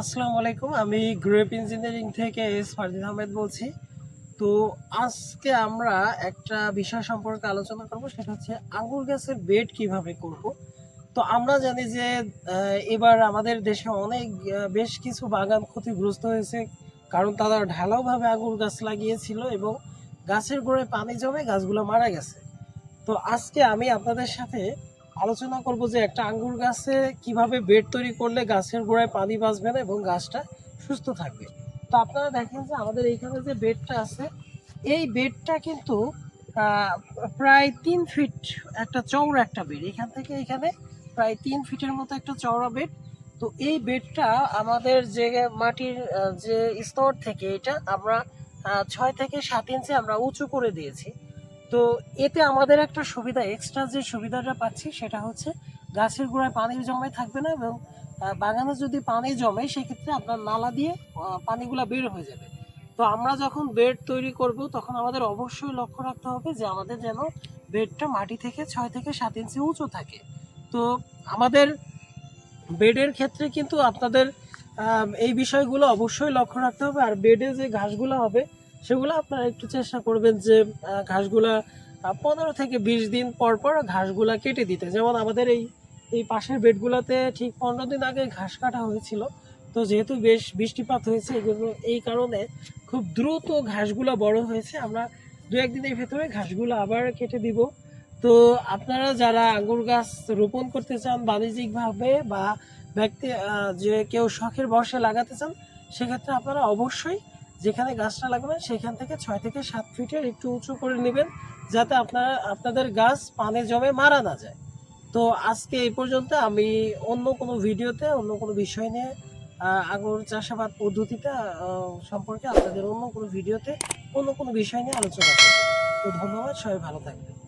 আসসালামু আলাইকুম। আমি গ্রেপ ইঞ্জিনিয়ারিং থেকে এস ফারদিন আহমেদ বলছি। তো আজকে আমরা একটা বিষয় সম্পর্কে আলোচনা করব, সেটা হচ্ছে আঙ্গুর গাছের বেড কীভাবে করব। তো আমরা জানি যে এবার আমাদের দেশে অনেক বেশ কিছু বাগান ক্ষতিগ্রস্ত হয়েছে, কারণ তারা ঢালাওভাবে আঙ্গুর গাছ লাগিয়েছিল এবং গাছের গোড়ায় পানি জমে গাছগুলো মারা গেছে। তো আজকে আমি আপনাদের সাথে আলোচনা করব যে একটা আঙ্গুর গাছে কীভাবে বেড তৈরি করলে গাছের গোড়ায় পানি বাঁচবে না এবং গাছটা সুস্থ থাকবে। তো আপনারা দেখেন যে আমাদের এইখানে যে বেডটা আছে, এই বেডটা কিন্তু প্রায় তিন ফিট একটা চওড়া একটা বেড। এখান থেকে এখানে প্রায় তিন ফিটের মতো একটা চওড়া বেড। তো এই বেডটা আমাদের যে মাটির যে স্তর থেকে এটা আমরা ছয় থেকে সাত ইঞ্চি আমরা উঁচু করে দিয়েছি। তো এতে আমাদের একটা সুবিধা এক্সট্রা যে সুবিধাটা পাচ্ছি সেটা হচ্ছে গাছের গোড়ায় পানি জমে থাকবে না এবং বাগানে যদি পানি জমে সেক্ষেত্রে আপনার নালা দিয়ে পানিগুলা বের হয়ে যাবে। তো আমরা যখন বেড তৈরি করব তখন আমাদের অবশ্যই লক্ষ্য রাখতে হবে যে আমাদের যেন বেডটা মাটি থেকে ছয় থেকে সাত ইঞ্চি উঁচু থাকে। তো আমাদের বেডের ক্ষেত্রে কিন্তু আপনাদের এই বিষয়গুলো অবশ্যই লক্ষ্য রাখতে হবে। আর বেডে যে ঘাসগুলো হবে সেগুলো আপনারা একটু চেষ্টা করবেন যে ঘাসগুলা পনেরো থেকে বিশ দিন পর পর ঘাসগুলা কেটে দিতে। যেমন আমাদের এই এই পাশের বেডগুলোতে ঠিক পনেরো দিন আগে ঘাস কাটা হয়েছিল। তো যেহেতু বেশ বৃষ্টিপাত হয়েছে এগুলো এই কারণে খুব দ্রুত ঘাসগুলো বড় হয়েছে। আমরা দু একদিনের ভেতরে ঘাসগুলো আবার কেটে দিব। তো আপনারা যারা আঙ্গুর গাছ রোপণ করতে চান বাণিজ্যিকভাবে বা ব্যক্তি যে কেউ শখের বর্ষে লাগাতে চান, সেক্ষেত্রে আপনারা অবশ্যই যেখানে গাছটা লাগাবেন সেখান থেকে ছয় থেকে সাত ফিটের একটু উঁচু করে নেবেন, যাতে আপনারা, আপনাদের গাছ পানে জমে মারা না যায়। তো আজকে এই পর্যন্ত আমি অন্য কোনো ভিডিওতে, অন্য কোনো বিষয় নিয়ে আগর চাষাবাদ পদ্ধতিটা সম্পর্কে আপনাদের অন্য কোনো ভিডিওতে অন্য কোনো বিষয় নিয়ে আলোচনা করব। তো ধন্যবাদ, সবাই ভালো থাকবেন।